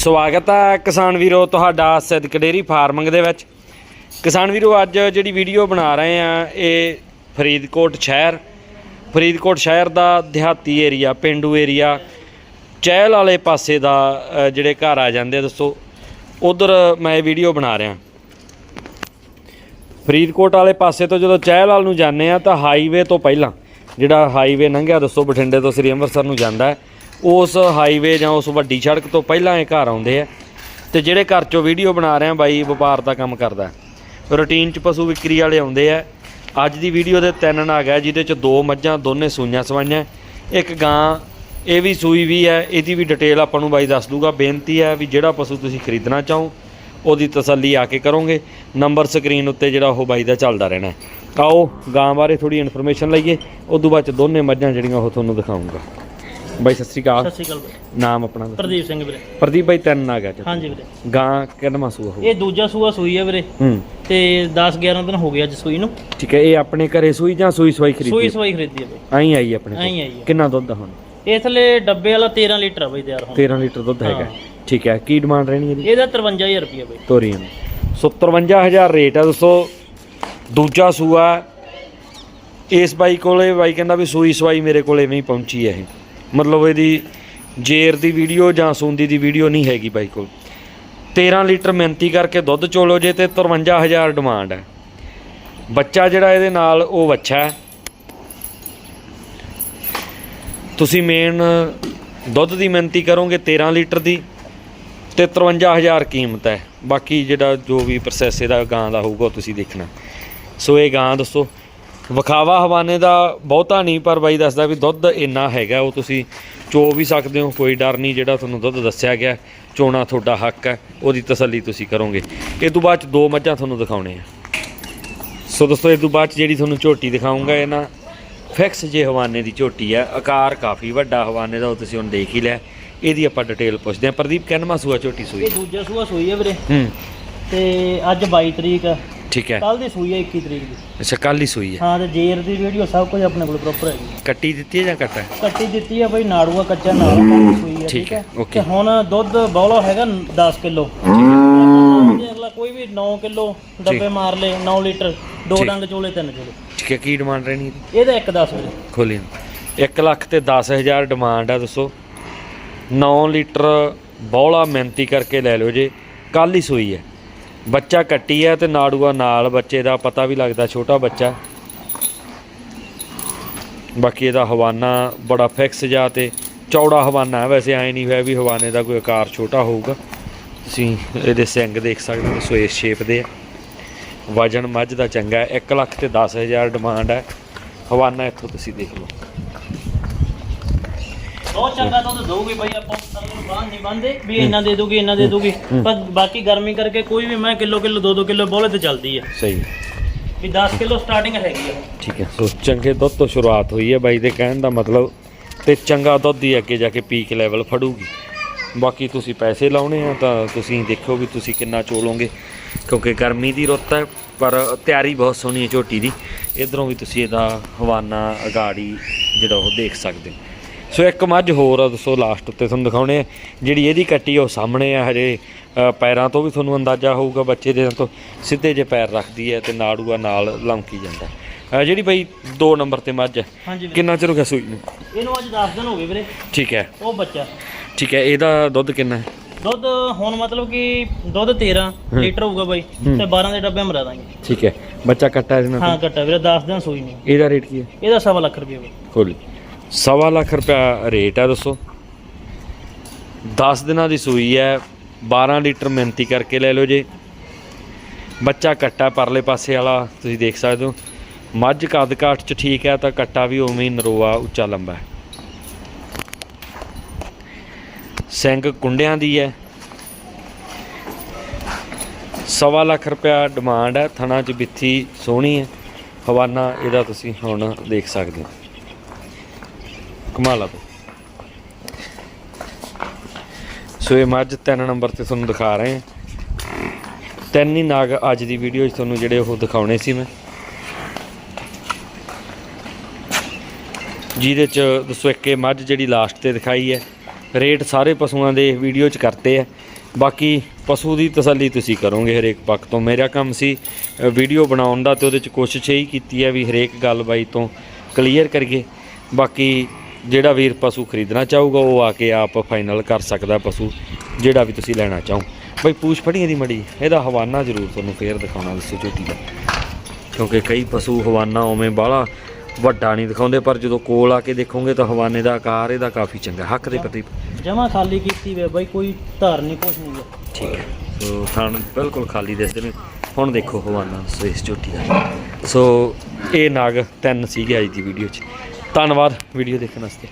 ਸਵਾਗਤ ਹੈ ਕਿਸਾਨ ਵੀਰੋ ਤੁਹਾਡਾ ਸਿੱਧਕ ਡੇਰੀ ਫਾਰਮਿੰਗ ਦੇ ਵਿੱਚ। ਕਿਸਾਨ ਵੀਰੋ, ਅੱਜ ਜਿਹੜੀ ਵੀਡੀਓ ਬਣਾ ਰਹੇ ਆ, ਇਹ ਫਰੀਦਕੋਟ ਸ਼ਹਿਰ। ਫਰੀਦਕੋਟ ਸ਼ਹਿਰ ਦਾ ਦਿਹਾਤੀ ਏਰੀਆ, ਪਿੰਡੂ ਏਰੀਆ, ਚਹਿਲ ਵਾਲੇ ਪਾਸੇ ਦਾ ਜਿਹੜੇ ਘਰ ਆ ਜਾਂਦੇ ਆ ਦੋਸਤੋ ਉਧਰ ਮੈਂ ਇਹ ਵੀਡੀਓ ਬਣਾ ਰਿਹਾ। ਫਰੀਦਕੋਟ ਵਾਲੇ ਪਾਸੇ ਤੋਂ ਜਦੋਂ ਚਹਿਲ ਵਾਲ ਨੂੰ ਜਾਂਦੇ ਆ, ਤਾਂ ਹਾਈਵੇ ਤੋਂ ਪਹਿਲਾਂ, ਜਿਹੜਾ ਹਾਈਵੇ ਲੰਘਿਆ, ਦੱਸੋ, ਬਠਿੰਡੇ ਤੋਂ ਸ੍ਰੀ ਅੰਮ੍ਰਿਤਸਰ ਨੂੰ ਜਾਂਦਾ ਹੈ। ਉਸ ਹਾਈਵੇ ਜਾਂ ਉਸ ਵੱਡੀ ਸੜਕ ਤੋਂ ਪਹਿਲਾਂ ਇਹ ਘਰ ਆਉਂਦੇ ਆ ਤੇ ਜਿਹੜੇ ਘਰ ਚੋਂ ਵੀਡੀਓ ਬਣਾ ਰਹੇ ਆ ਬਾਈ, ਵਪਾਰ ਦਾ ਕੰਮ ਕਰਦਾ। ਹੈ। ਰੂਟੀਨ ਚ ਪਸ਼ੂ ਵਿਕਰੀ ਵਾਲੇ ਆਉਂਦੇ ਆ। ਅੱਜ ਦੀ ਵੀਡੀਓ ਦੇ ਤਿੰਨ ਨਾਗ ਹੈ ਜਿਹਦੇ ਚ ਦੋ ਮੱਝਾਂ, ਦੋਨੇ ਸੂਈਆਂ ਸਵਾਈਆਂ। ਇੱਕ ਗਾਂ, ਇਹ ਵੀ ਸੂਈ ਵੀ ਹੈ ਇਹਦੀ ਵੀ ਡਿਟੇਲ ਆਪਾਂ ਨੂੰ ਬਾਈ ਦੱਸ ਦੂਗਾ। ਬੇਨਤੀ ਹੈ ਵੀ ਜਿਹੜਾ ਪਸ਼ੂ ਤੁਸੀਂ ਖਰੀਦਣਾ ਚਾਹੋ, ਉਹਦੀ ਤਸੱਲੀ ਆ ਕੇ ਕਰੋਗੇ। ਨੰਬਰ ਸਕਰੀਨ ਉੱਤੇ ਜਿਹੜਾ ਉਹ ਬਾਈ ਦਾ ਚੱਲਦਾ ਰਹਿਣਾ ਆਓ, ਗਾਂ ਬਾਰੇ ਥੋੜੀ ਇਨਫੋਰਮੇਸ਼ਨ ਲਈਏ। ਉਦੋਂ ਬਾਅਦ ਚ ਦੋਨੇ ਮੱਝਾਂ ਜਿਹੜੀਆਂ ਉਹ ਤੁਹਾਨੂੰ ਦਿਖਾਉਂਗਾ। ਬਾਈ ਸਤਿ ਸ਼੍ਰੀ ਅਕਾਲ। ਸਤਿ ਸ਼੍ਰੀ ਅਕਾਲ ਵੀਰੇ ਨਾਮ ਆਪਣਾ ਦੱਸੋ। ਪ੍ਰਦੀਪ ਸਿੰਘ ਵੀਰੇ। ਪ੍ਰਦੀਪ ਬਾਈ ਤਿੰਨ ਨਾਗ ਹੈ ਹਾਂਜੀ ਵੀਰੇ। ਗਾਂ ਕਿੰਨਾ ਸੂਆ ਹੋ ਇਹ ਦੂਜਾ ਸੂਆ ਸੂਈ ਹੈ ਵੀਰੇ। ਹੂੰ। ਤੇ 10 11 ਦਿਨ ਹੋ ਗਏ ਅੱਜ ਸੂਈ ਨੂੰ। ਠੀਕ ਹੈ ਇਹ ਆਪਣੇ ਘਰੇ ਸੂਈ ਜਾਂ ਸੂਈ ਸਵਾਈ ਸੂਈ ਖਰੀਦੀ ਸਵਾਈ ਖਰੀਦੀ ਹੈ ਬਈ। ਆਈ ਆਈ ਆਪਣੇ ਕੋਲ। ਆਈ ਆਈ ਹੈ। ਕਿੰਨਾ ਦੁੱਧ ਆ ਹੁਣ? ਇਹ ਥਲੇ ਡੱਬੇ ਵਾਲਾ 13 ਲੀਟਰ ਆ ਬਈ ਤਿਆਰ ਹੁਣ। 13 ਲੀਟਰ ਦੁੱਧ ਹੈਗਾ। ਹਾਂ। ਠੀਕ ਹੈ ਕੀ ਡਿਮਾਂਡ ਰਹਿਣੀ ਇਹਦੀ ਇਹਦਾ 53000 ਰੁਪਏ ਬਈ। ਤੋਰੀਆਂ ਸੋ 53000 ਰੇਟ ਹੈ ਦੋਸਤੋ ਦੂਜਾ ਸੂਆ। ਇਸ ਬਾਈ ਕੋਲੇ ਬਾਈ ਕਹਿੰਦਾ ਵੀ ਸੂਈ ਸਵਾਈ ਮੇਰੇ ਕੋਲੇ ਐਵੇਂ ਹੀ ਪਹੁੰਚੀ ਹੈ ਇਹ। ਮਤਲਬ ਇਹਦੀ ਜੇਰ ਦੀ ਵੀਡੀਓ ਜਾਂ ਸੂੰਦੀ ਦੀ ਵੀਡੀਓ ਨਹੀਂ ਹੈਗੀ ਬਾਈ ਕੋਲ। 13 ਲੀਟਰ ਮਿਹਨਤੀ ਕਰਕੇ ਦੁੱਧ ਚੋਲੋ ਜੇ ਤੇ 53000 ਡਿਮਾਂਡ ਹੈ। ਬੱਚਾ ਜਿਹੜਾ ਇਹਦੇ ਨਾਲ ਉਹ ਵੱਛਾ ਹੈ। ਤੁਸੀਂ ਮੇਨ ਦੁੱਧ ਦੀ ਮਿਹਨਤੀ ਕਰੋਗੇ 13 ਲੀਟਰ ਦੀ ਤੇ 53000 ਕੀਮਤ ਹੈ। ਬਾਕੀ ਜਿਹੜਾ ਜੋ ਵੀ ਪ੍ਰੋਸੈਸ ਇਹਦਾ ਗਾਂ ਦਾ ਹੋਊਗਾ ਤੁਸੀਂ ਦੇਖਣਾ। ਸੋ ਇਹ ਗਾਂ ਦੱਸੋ। ਵਿਖਾਵਾ ਹਵਾਨੇ ਦਾ ਬਹੁਤਾ ਨਹੀਂ ਪਰ ਬਾਈ ਦੱਸਦਾ ਵੀ ਦੁੱਧ ਇੰਨਾ ਹੈਗਾ ਉਹ ਤੁਸੀਂ ਚੋ ਵੀ ਸਕਦੇ ਹੋ ਕੋਈ ਡਰ ਨਹੀਂ ਜਿਹੜਾ ਤੁਹਾਨੂੰ ਦੁੱਧ ਦੱਸਿਆ ਗਿਆ ਚੋਣਾ ਤੁਹਾਡਾ ਹੱਕ ਹੈ ਉਹਦੀ ਤਸੱਲੀ ਤੁਸੀਂ ਕਰੋਗੇ। ਇਹ ਤੋਂ ਬਾਅਦ ਚ ਦੋ ਮੱਝਾਂ ਤੁਹਾਨੂੰ ਦਿਖਾਉਣੇ ਆ। ਸੋ ਦੋਸਤੋ ਇਹ ਤੋਂ ਬਾਅਦ 'ਚ ਜਿਹੜੀ ਤੁਹਾਨੂੰ ਝੋਟੀ ਦਿਖਾਉਂਗਾ ਇਹ ਨਾ ਫਿਕਸ ਜੇ ਹਵਾਨੇ ਦੀ ਝੋਟੀ ਹੈ ਆਕਾਰ ਕਾਫੀ ਵੱਡਾ ਹਵਾਨੇ ਦਾ ਉਹ ਤੁਸੀਂ ਹੁਣ ਦੇਖ ਹੀ ਲਿਆ। ਇਹਦੀ ਆਪਾਂ ਡਿਟੇਲ ਪੁੱਛਦੇ ਹਾਂ। ਪ੍ਰਦੀਪ ਕਿੰਨਵਾਂ ਸੂਆ ਝੋਟੀ ਸੂਈ? ਇਹ ਦੂਜਾ ਸੂਆ ਸੂਈ ਹੈ ਵੀਰੇ। ਹੂੰ। ਤੇ ਅੱਜ 22 ਤਰੀਕ ਠੀਕ ਹੈ। ਕੱਲ ਦੀ ਸੂਈ ਹੈ 21 ਤਰੀਕ ਦੀ। ਅੱਛਾ ਕੱਲ ਹੀ ਸੂਈ ਹੈ। ਹਾਂ ਤੇ ਜੇਰ ਦੀ ਵੀਡੀਓ ਸਭ ਕੁਝ ਆਪਣੇ ਕੋਲ ਪ੍ਰੋਪਰ ਹੈਗੀ ਕੱਟੀ ਦਿੱਤੀ ਹੈ ਜਾਂ ਕੱਟਾ ਹੈ? ਕੱਟੀ ਦਿੱਤੀ ਹੈ ਬਈ ਨਾੜੂਆ ਕੱਚਾ ਨਾਲ ਸੂਈ ਹੈ ਠੀਕ ਠੀਕ ਹੈ, ਹੈ। ਓਕੇ। ਤੇ ਹੁਣ ਦੁੱਧ ਬੌਲਾ ਹੈਗਾ 10 ਕਿਲੋ। ਅਗਲਾ ਕੋਈ ਵੀ 9 ਕਿਲੋ ਡੱਬੇ ਮਾਰ ਲੇ 9 ਲੀਟਰ ਦੋ ਠੀਕ। ਡੰਗ ਚੋਲੇ ਤਿੰਨ ਚੋਲੇ। ਠੀਕ ਹੈ ਕੀ ਡਿਮਾਂਡ ਰਹਿਣੀ ਇਹਦੀ ਇਹਦਾ ਇੱਕ 10 ਵੀਰੇ ਖੋਲੀ 1 ਲੱਖ ਤੇ 10000 ਡਿਮਾਂਡ ਹੈ ਦੱਸੋ। 9 ਲੀਟਰ ਬੌਲਾ ਮਿਹਨਤੀ ਕਰਕੇ ਲੈ ਲਿਓ ਜੇ। ਕੱਲ ਹੀ ਸੂਈ ਹੈ। ਬੱਚਾ ਕੱਟੀ ਹੈ ਤੇ ਨਾੜੂਆ ਨਾਲ ਬੱਚੇ ਦਾ ਪਤਾ ਵੀ ਲੱਗਦਾ, ਛੋਟਾ ਬੱਚਾ। ਬਾਕੀ ਇਹਦਾ ਹਵਾਨਾ ਬੜਾ ਫਿਕਸ ਜਾ ਤੇ ਚੌੜਾ ਹਵਾਨਾ ਹੈ, ਵੈਸੇ ਐ ਨਹੀਂ ਹੋਇਆ ਵੀ ਹਵਾਨੇ ਦਾ ਕੋਈ ਆਕਾਰ ਛੋਟਾ ਹੋਊਗਾ। ਤੁਸੀਂ ਇਹਦੇ ਸਿੰਗ ਦੇਖ ਸਕਦੇ ਹੋ ਸੋ ਇਸ ਸ਼ੇਪ ਦੇ ਆ। ਵਜਨ ਮੱਝ ਦਾ ਚੰਗਾ ਹੈ 1 ਲੱਖ ਤੇ 10000 ਡਿਮਾਂਡ ਹੈ। ਹਵਾਨਾ ਇੱਥੋਂ ਤੁਸੀਂ ਦੇਖ ਲਓ। ਬਹੁਤ ਚੰਗਾ ਦੁੱਧ ਦਊਗੀ ਬਈ ਆਪਾਂ ਤੁਹਾਨੂੰ ਬਾਹਰ ਨਹੀਂ ਬੰਦੇ ਵੀ ਇੰਨਾ ਦੇ ਦੂਗੀ ਇੰਨਾ ਦੇ ਦੂਗੀ ਪਰ ਬਾਕੀ ਗਰਮੀ ਕਰਕੇ ਕੋਈ ਵੀ ਮੈਂ ਕਿਲੋ ਕਿਲੋ 2-2 ਕਿਲੋ ਬੋਲੇ ਤੇ ਚੱਲਦੀ ਆ। ਸਹੀ। ਵੀ 10 ਕਿਲੋ ਸਟਾਰਟਿੰਗ ਹੈਗੀ ਆ। ਠੀਕ ਹੈ। ਸੋ ਚੰਗੇ ਦੁੱਧ ਤੋਂ ਸ਼ੁਰੂਆਤ ਹੋਈ ਹੈ ਬਾਈ ਦੇ ਕਹਿਣ ਦਾ ਮਤਲਬ ਤੇ ਚੰਗਾ ਦੁੱਧ ਹੀ ਅੱਗੇ ਜਾ ਕੇ ਪੀਕ ਲੈਵਲ ਫੜੂਗੀ। ਬਾਕੀ ਤੁਸੀਂ ਪੈਸੇ ਲਾਉਣੇ ਆ ਤਾਂ ਤੁਸੀਂ ਦੇਖੋ ਵੀ ਤੁਸੀਂ ਕਿੰਨਾ ਚੋਲੋਗੇ ਕਿਉਂਕਿ ਗਰਮੀ ਦੀ ਰੁੱਤ ਹੈ ਪਰ ਤਿਆਰੀ ਬਹੁਤ ਸੋਹਣੀ ਹੈ ਝੋਟੀ ਦੀ। ਇਧਰੋਂ ਵੀ ਤੁਸੀਂ ਇਹਦਾ ਹਵਾਨਾ ਅਗਾੜੀ ਜਿਹੜਾ ਉਹ ਦੇਖ ਸਕਦੇ ਹੋ। ਸੋ ਇੱਕ ਮੱਝ ਹੋਰ ਆ ਦੱਸੋ ਲਾਸਟ ਉੱਤੇ ਤੁਹਾਨੂੰ ਦਿਖਾਉਣੇ ਆ। ਜਿਹੜੀ ਇਹਦੀ ਕੱਟੀ ਉਹ ਸਾਹਮਣੇ ਆ ਹਜੇ। ਪੈਰਾਂ ਤੋਂ ਵੀ ਤੁਹਾਨੂੰ ਅੰਦਾਜ਼ਾ ਹੋਊਗਾ ਬੱਚੇ ਦੇ ਤੋਂ ਸਿੱਧੇ ਜੇ ਪੈਰ ਰੱਖਦੀ ਹੈ ਤੇ ਨਾੜੂਆ ਨਾਲ ਲੰਕੀ ਜਾਂਦਾ ਜਿਹੜੀ ਬਈ 2 ਨੰਬਰ ਤੇ ਮੱਝ ਹੈ ਕਿੰਨਾ ਚਿਰ ਹੋ ਗਿਆ ਸੂਈ ਨੂੰ? ਇਹਨੂੰ ਅੱਜ 10 ਦਿਨ ਹੋ ਗਏ ਵੀਰੇ। ਠੀਕ ਹੈ। ਉਹ ਬੱਚਾ। ਠੀਕ ਹੈ ਇਹਦਾ ਦੁੱਧ ਕਿੰਨਾ ਹੈ? ਦੁੱਧ ਹੁਣ ਮਤਲਬ ਕਿ ਦੁੱਧ 13 ਲੀਟਰ ਹੋਊਗਾ ਬਾਈ ਤੇ 12 ਦੇ ਡੱਬੇ ਮਰਾ ਦਾਂਗੇ। ਠੀਕ ਹੈ ਬੱਚਾ ਕੱਟਾ ਇਹਦੇ ਨਾਲ ਹਾਂ ਕੱਟਾ ਵੀਰੇ 10 ਦਿਨ ਸੂਈ ਨਹੀਂ। ਇਹਦਾ ਰੇਟ ਕੀ ਹੈ? ਇਹਦਾ ਸਵਾ ਲੱਖ ਰੁਪਏ ਬਾਈ। ਖੋਲੀ ਸਵਾ ਲੱਖ ਰੁਪਿਆ ਰੇਟ ਹੈ ਦੱਸੋ। 10 ਦਿਨਾਂ ਦੀ ਸੂਈ ਹੈ 12 ਲੀਟਰ ਮਿਹਨਤੀ ਕਰਕੇ ਲੈ ਲਓ ਜੇ। ਬੱਚਾ ਕੱਟਾ ਪਰਲੇ ਪਾਸੇ ਵਾਲਾ, ਤੁਸੀਂ ਦੇਖ ਸਕਦੇ ਹੋ। ਮੱਝ ਕੱਦ ਕਾਠ ਚ ਠੀਕ ਹੈ, ਤਾਂ ਕੱਟਾ ਵੀ ਉਵੇਂ ਹੀ ਨਰੋਆ, ਉੱਚਾ ਲੰਬਾ ਹੈ। ਸਿੰਘ ਕੁੰਡਿਆਂ ਦੀ ਹੈ। ਸਵਾ ਲੱਖ ਰੁਪਿਆ ਡਿਮਾਂਡ ਹੈ, ਥਣਾ ਚ ਬਿੱਥੀ ਸੋਹਣੀ ਹੈ। ਹਵਾਨਾ ਇਹਦਾ ਤੁਸੀਂ ਹੁਣ ਦੇਖ ਸਕਦੇ ਹੋ। ਕਮਾਲ ਤੋਂ। ਸੋ ਇਹ ਮੱਝ ਤਿੰਨ ਨੰਬਰ ਤੇ ਤੁਹਾਨੂੰ ਦਿਖਾ ਰਹੇ ਹਾਂ। ਤਿੰਨ ਹੀ ਨਾਗ ਅੱਜ ਦੀ ਵੀਡੀਓ 'ਚ ਤੁਹਾਨੂੰ ਜਿਹੜੇ ਉਹ ਦਿਖਾਉਣੇ ਸੀ ਮੈਂ। ਜਿਹਦੇ 'ਚ ਦੱਸੋ ਇੱਕ ਇਹ ਮੱਝ ਜਿਹੜੀ ਲਾਸਟ ਤੇ ਦਿਖਾਈ ਹੈ। ਰੇਟ ਸਾਰੇ ਪਸ਼ੂਆਂ ਦੇ ਵੀਡੀਓ 'ਚ ਕਰਤੇ ਆ। ਬਾਕੀ ਪਸ਼ੂ ਦੀ ਤਸੱਲੀ ਤੁਸੀਂ ਕਰੋਗੇ ਹਰੇਕ ਪੱਖ ਤੋਂ। ਮੇਰਾ ਕੰਮ ਸੀ ਵੀਡੀਓ ਬਣਾਉਣ ਦਾ ਤੇ ਉਹਦੇ 'ਚ ਕੋਸ਼ਿਸ਼ ਇਹੀ ਕੀਤੀ ਹੈ ਵੀ ਹਰੇਕ ਗੱਲਬਾਈ ਤੋਂ ਕਲੀਅਰ ਕਰੀਏ। ਬਾਕੀ ਜਿਹੜਾ ਵੀਰ ਪਸ਼ੂ ਖਰੀਦਣਾ ਚਾਹੂਗਾ ਉਹ ਆ ਕੇ ਆਪ ਫਾਈਨਲ ਕਰ ਸਕਦਾ ਪਸ਼ੂ ਜਿਹੜਾ ਵੀ ਤੁਸੀਂ ਲੈਣਾ ਚਾਹੋ। ਬਈ ਪੂਛ ਫੜੀਆਂ ਦੀ ਮੜੀ ਇਹਦਾ ਹਵਾਨਾ ਜ਼ਰੂਰ ਤੁਹਾਨੂੰ ਫੇਰ ਦਿਖਾਉਣਾ ਦੱਸੋ ਝੋਟੀ ਦਾ ਕਿਉਂਕਿ ਕਈ ਪਸ਼ੂ ਹਵਾਨਾ ਉਵੇਂ ਬਾਹਲਾ ਵੱਡਾ ਨਹੀਂ ਦਿਖਾਉਂਦੇ ਪਰ ਜਦੋਂ ਕੋਲ ਆ ਕੇ ਦੇਖੋਗੇ ਤਾਂ ਹਵਾਨੇ ਦਾ ਆਕਾਰ ਇਹਦਾ ਕਾਫੀ ਚੰਗਾ ਹੱਕ ਦੇ ਪ੍ਰਤੀ ਜਮਾ ਖਾਲੀ ਕੀਤੀ ਵੇ ਬਾਈ ਕੋਈ ਧਾਰ ਨਹੀਂ ਕੁਛ ਨਹੀਂ ਠੀਕ ਹੈ। ਸੋ ਥਣ ਬਿਲਕੁਲ ਖਾਲੀ ਦਿਸਦੇ ਨੇ। ਹੁਣ ਦੇਖੋ ਹਵਾਨਾ ਸੋ ਇਸ ਝੋਟੀ ਦਾ ਸੋ ਇਹ ਨਾਗ ਤਿੰਨ ਸੀਗੇ ਅੱਜ ਦੀ ਵੀਡੀਓ 'ਚ। ਧੰਨਵਾਦ ਵੀਡੀਓ ਦੇਖਣ ਵਾਸਤੇ।